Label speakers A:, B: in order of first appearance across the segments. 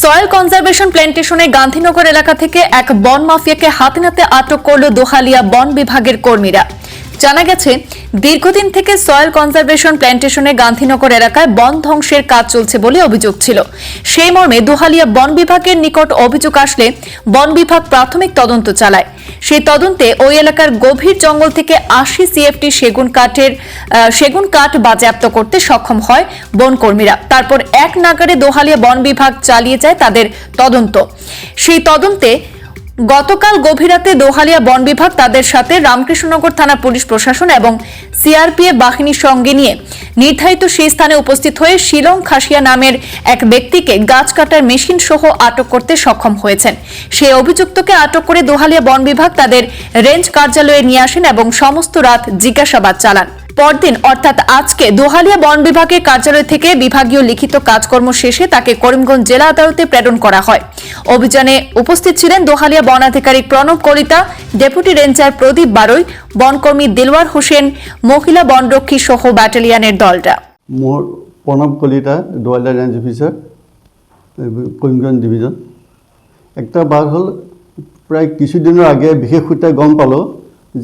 A: Soil conservation প্ল্যান্টেশনে Gandhinagar এলাকা থেকে এক বন মাফিয়াকে হাতে নাতে আটক করল দোহালিয়া বন বিভাগের কর্মীরা। জানা গেছে, দীর্ঘদিন থেকে সয়েল কনজারভেশন প্ল্যান্টেশনে গান্ধীনগর এলাকায় বন ধ্বংসের কাজ চলছে বলে অভিযোগ ছিল। সেই মর্মে দোহালিয়া বন বিভাগের নিকট অভিযোগ আসলে বন বিভাগ প্রাথমিক তদন্ত চালায়। সেই তদন্তে ওই এলাকার গভীর জঙ্গল থেকে আশি সিএফটি সেগুন কাঠের সেগুন কাঠ বাজেয়াপ্ত করতে সক্ষম হয় বনকর্মীরা। তারপর এক নাগারে দোহালিয়া বন বিভাগ চালিয়ে যায় তাদের তদন্ত। সেই তদন্তে গতকাল গভীরাতে দোহালিয়া বন বিভাগ তাদের সাথে রামকৃষ্ণনগর থানা পুলিশ প্রশাসন এবং সিআরপিএফ বাহিনীর সঙ্গে নিয়ে নির্ধারিত সেই স্থানে উপস্থিত হয়ে শিলং খাসিয়া নামের এক ব্যক্তিকে গাছ কাটার মেশিন সহ আটক করতে সক্ষম হয়েছেন। সেই অভিযুক্তকে আটক করে দোহালিয়া বন বিভাগ তাদের রেঞ্জ কার্যালয়ে নিয়ে আসেন এবং সমস্ত রাত জিজ্ঞাসাবাদ চালান। পরদিন, অর্থাৎ আজকে, দোহালিয়া বন বিভাগের কার্যালয় থেকে বিভাগীয় লিখিত কাজকর্ম শেষে তাকে করিমগঞ্জ জেলা আদালতে প্রেরণ করা হয়। অভিযানে উপস্থিত ছিলেন দোহালিয়া বন আধিকারিক প্রণব কলিতা, ডেপুটি রেঞ্জার প্রদীপ বারৈ বনকর্মী দিলওয়ার হোসেন, মহিলা বনরক্ষী সহ ব্যাটালিয়নের দলটা
B: মোৰ Pranab Kalita Dowaila range officer Karimganj division. একটা বাৰ হ'ল, প্রায় কিছুদিনৰ আগে বিশেষ সূত্ৰে গম পালোঁ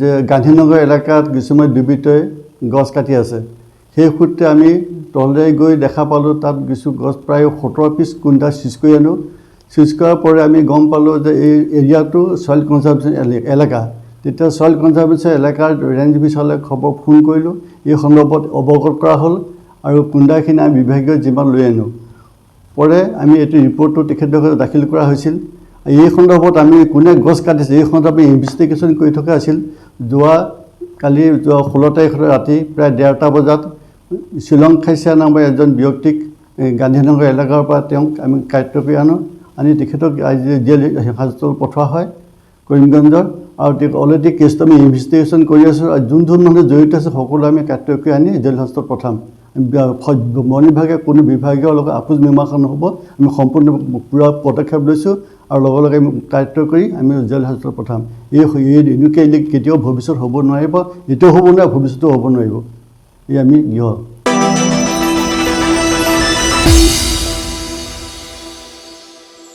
B: যে গান্ধীনগৰ এলেকাত কিছুমান দুৰ্বৃত্তই গছ কাটি আছে। সেই সূত্ৰে আমি তললৈ গৈ দেখা পালোঁ, তাত কিছু গছ প্ৰায় সোতৰ পিচ কুইণ্টাল চিজ কৰি আনো। চিজ কৰাৰ পৰা আমি গম পালোঁ যে এই এৰিয়াটো চইল কনজাৰ্ভেশ্যন এলেকা। তেতিয়া চইল কনজাৰ্ভেশ্যন এলেকাৰ ৰেঞ্জ অফিচাৰলৈ খবৰ ফোন কৰিলোঁ। এই সন্দৰ্ভত অৱগত কৰা হ'ল আৰু কুণ্ডাখিনি আমি বিভাগীয় যিমান লৈ আনো। পৰে আমি এইটো ৰিপৰ্টটো তেখেতক দাখিল কৰা হৈছিল। এই সন্দৰ্ভত আমি কোনে গছ কাটিছে, এই সন্দৰ্ভত আমি ইনভেষ্টিগেশ্যন কৰি থকা আছিল। যোৱা কালি যোৱা ষোল্ল তাৰিখৰ ৰাতি প্ৰায় ডেৰটা বজাত শ্বিলং খাইছিয়া নামৰ এজন ব্যক্তিক গান্ধীনগৰ এলেকাৰ পৰা তেওঁক আমি কাৰ্য কৰি আনো, আনি তেখেতক আজি জেল হাজতত পঠোৱা হয় কৰিমগঞ্জৰ। আৰু অলৰেডি কেছটো আমি ইনভেষ্টিগেশ্যন কৰি আছোঁ আৰু যোন যোন মানুহ জড়িত আছে সকলো আমি কাৰ্য কৰি আনি জেল হাজতত পঠাম। বন বিভাগে কোনো বিভাগীয় লগত আপোচ মীমাংসা নহ'ব। আমি সম্পূৰ্ণ পূৰা পদক্ষেপ লৈছোঁ। আৰু লগে লগে আমি কাৰ্য কৰি আমি জেল হাজতত পঠাম। এই এই এনেকৈ কেতিয়াও ভৱিষ্যত হ'ব নোৱাৰিব এতিয়াও হ'ব নোৱাৰে ভৱিষ্যতেও হ'ব নোৱাৰিব। এই আমি গৃহ